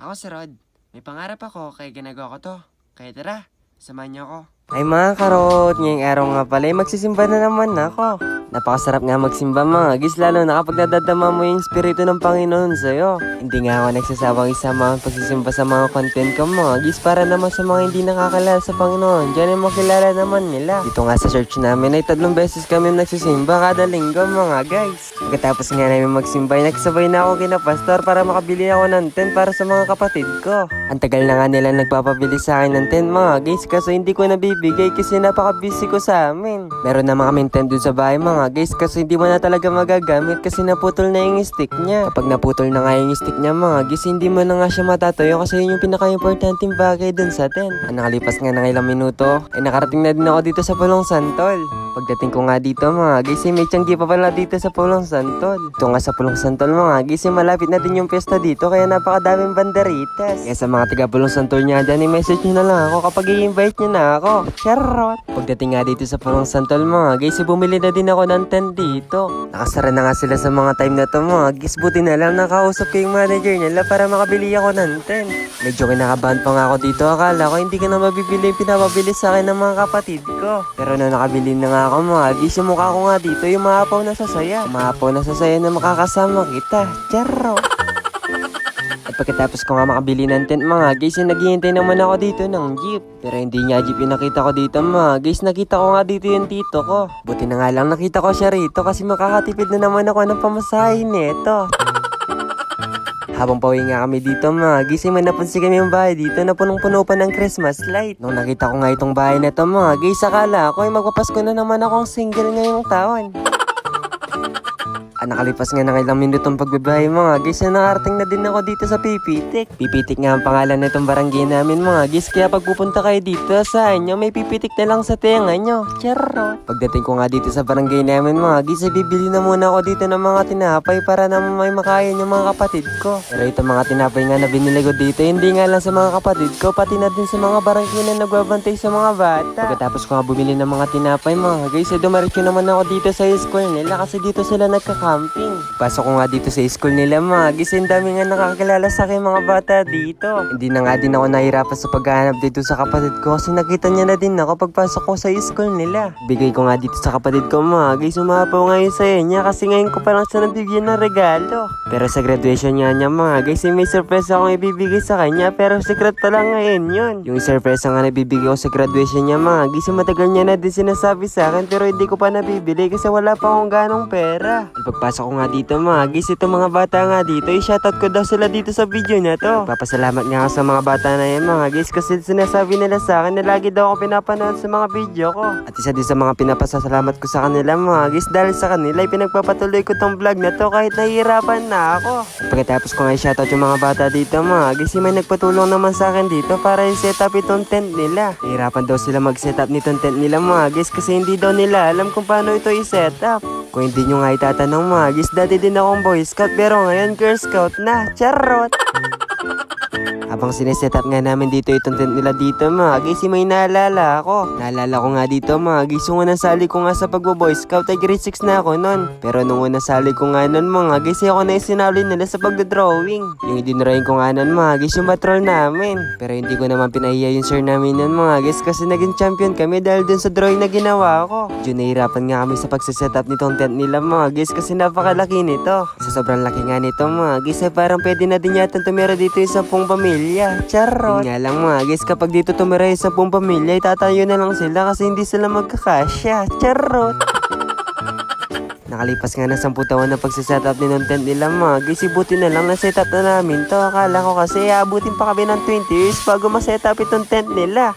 Ako si Rod. May pangarap ako kaya ginagawa ko to. Kaya tara, samahan niyo ako. Ay mga karot, ngayong araw nga pala, ay magsisimba na naman ako. Napakasarap nga magsimba mga gis, lalo na mo yung espiritu ng Panginoon sa'yo. Hindi nga ako nagsasabang isama ang pagsisimba sa mga content ko mga gis, para naman sa mga hindi nakakalala sa Panginoon. Diyan ay makilala naman nila. Dito nga sa church namin ay tatlong beses kami nagsisimba kada linggo mga guys. Pagkatapos nga namin magsimba, ay nagsabay na ako kina pastor para makabili ako ng tent para sa mga kapatid ko. Ang tagal na nga nila nagpapabili sa akin ng tent mga guys, kaso hindi ko nabibigay kasi napaka-busy ko sa amin. Meron na mga tent dun sa bahay mga guys, kasi hindi mo na talaga magagamit kasi naputol na yung stick niya. Kapag naputol na nga yung stick niya mga guys, hindi mo na nga siya matatayo kasi yun yung pinaka-importanting bagay dun sa tent. Ang nakalipas nga ng ilang minuto, ay nakarating na din ako dito sa Pulong Santol. Pagdating ko nga dito mga guys, eh, may tiyanggi pa pala dito sa Pulong Santol. Ito nga sa Pulong Santol mga guys, eh, malapit na din yung piyesta dito kaya napakadaming banderitas. Kaya sa mga taga Pulong Santol niya dyan, i-message nyo na lang ako kapag i-invite nyo na ako. Charot! Pagdating nga dito sa Pulong Santol mga guys, bumili na din ako ng tent dito. Nakasara na nga sila sa mga time na to mga guys, buti na lang nakausap ko yung manager nila para makabili ako ng tent. Medyo kinakabahan pa nga ako dito, akala ko hindi ka na mabibili yung pinapabili sa akin ng mga kapatid ko. Pero na nakabili na nga ako mga guys, yung mukha ko nga dito, yung maapaw na sasaya. Maapaw na sasaya na makakasama kita. Charo! At pagkatapos ko nga makabili ng tent mga guys, yung naghihintay naman ako dito ng jeep. Pero hindi niya jeep yung nakita ko dito mga guys, nakita ko nga dito yung tito ko. Buti na nga lang nakita ko siya rito kasi makakatipid na naman ako ng pamasahe nito. Habang pauwi nga kami dito mga gising may napansin kami yung bahay dito na punong-puno pa ng Christmas light. Nung nakita ko nga itong bahay na to mga guys, akala ko ay magpapasko na naman akong single ngayong taon. Ah, nakalipas nga ng ilang minutong pagbibahay mga guys, na nakarating na din ako dito sa Pipitik. Pipitik nga ang pangalan nitong barangay namin mga guys, kaya pag pupunta kayo dito sa inyo, may pipitik na lang sa tenga nyo. Charot! Pagdating ko nga dito sa barangay namin mga guys, bibili na muna ako dito ng mga tinapay para naman may makain yung mga kapatid ko. Pero itong mga tinapay nga na binili ko dito, hindi nga lang sa mga kapatid ko, pati na din sa mga barangay na nagbabantay sa mga bata. Pagkatapos ko nga bumili ng mga tinapay mga guys, ay dumaritso naman ako dito sa school nila kasi dito sila nagkakamping. Pasok ko nga dito sa school nila mga guys, ang dami nga nakakilala sa akin mga bata dito. Hindi na nga din ako nahirapan sa paghahanap dito sa kapatid ko kasi nakita niya na din ako pagpasok ko sa school nila. Bigay ko nga dito sa kapatid ko mga guys, umapaw ngayon sa niya kasi ngayon ko pa lang siya nabigyan ng regalo. Pero sa graduation niya niya eh, may surprise akong ibibigay sa kanya pero secret pa lang ngayon yun. Yung surprise nga nabibigay ko sa graduation niya eh, matagal niya na din sinasabi sa akin pero hindi ko pa nabibili kasi wala pa akong ganong pera. At pagpasok ko nga dito mga guys, itong mga bata nga dito, i-shoutout ko daw sila dito sa video na to. Papasalamat nga ako sa mga bata na yan mga guys kasi sinasabi nila sa akin na lagi daw ako pinapanood sa mga video ko. At isa din sa mga pinapasasalamat ko sa kanila mga guys dahil sa kanila pinagpapatuloy ko tong vlog na to kahit nahihirapan na ako. At pagkatapos ko nga i-shoutout yung mga bata dito mga guys, may nagpatulong naman sa akin dito para i-set up itong tent nila. Nahihirapan daw sila mag-set up nitong tent nila mga guys kasi hindi daw nila alam kung paano ito i-set up. Kung hindi nyo nga itatanong mga guys, dati din akong boy scout pero ngayon girl scout na. Charot! Habang sineset up nga namin dito itong tent nila dito mga guys, may naalala ako. Naalala ko nga dito mga guys, yung unang sali ko nga sa pagbo-boy scout ay grade 6 na ako nun. Pero nung unang sali ko nga nun mga guys, ay ako na isinali nila sa pagdodrawing. Yung idinrawing ko nga nun mga guys, yung patrol namin. Pero hindi ko naman pinahiya yung sir namin nun mga guys kasi naging champion kami dahil dun sa drawing na ginawa ko. Diyon nahirapan nga kami sa pagsiset up nitong tent nila mga guys kasi napakalaki nito. Sa sobrang laki nga nito mga guys, ay parang pwede na din yata tumira dito yung sampung pamilya. Charot! Yun nga lang mga guys, kapag dito tumira yung sampung pamilya, itatayo na lang sila kasi hindi sila magkakasya. Charot! Nakalipas nga ng 10 taon na pagsiset up din ng tent nila mga guys, buti na lang na-set up na namin to. Akala ko kasi abutin pa kami ng 20 years bago ma-set up itong tent nila.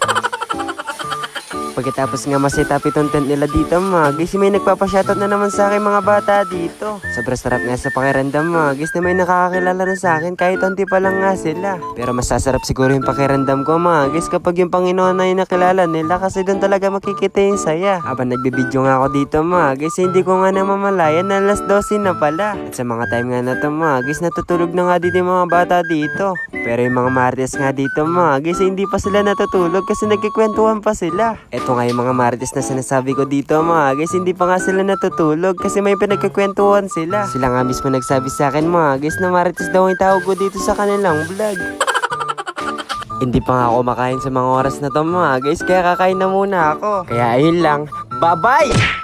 Pagkatapos nga maset up itong tent nila dito mga guys, may nagpapashoutout na naman sa akin mga bata dito. Sobrang sarap nga sa pakiramdam mga guys na may nakakakilala na sa akin kahit onti pa lang nga sila. Pero masasarap siguro yung pakiramdam ko mga guys kapag yung Panginoon na yung nakilala nila kasi doon talaga makikita yung saya. Habang nagbibideo nga ako dito mga guys, hindi ko nga namamalayan na alas 12 na pala. At sa mga time nga na to mga guys, natutulog na nga din yung mga bata dito. Pero yung mga marites nga dito mga guys, hindi pa sila natutulog kasi nagkikwentuhan pa sila. Ito nga yung mga marites na sinasabi ko dito mga guys, hindi pa nga sila natutulog kasi may pinagkikwentuhan sila. Sila nga mismo nagsabi sa akin mga guys na marites daw yung tawag ko dito sa kanilang vlog. Hindi pa nga ako makain sa mga oras na to mga guys, kaya kakain na muna ako. Kaya ayun lang, bye-bye!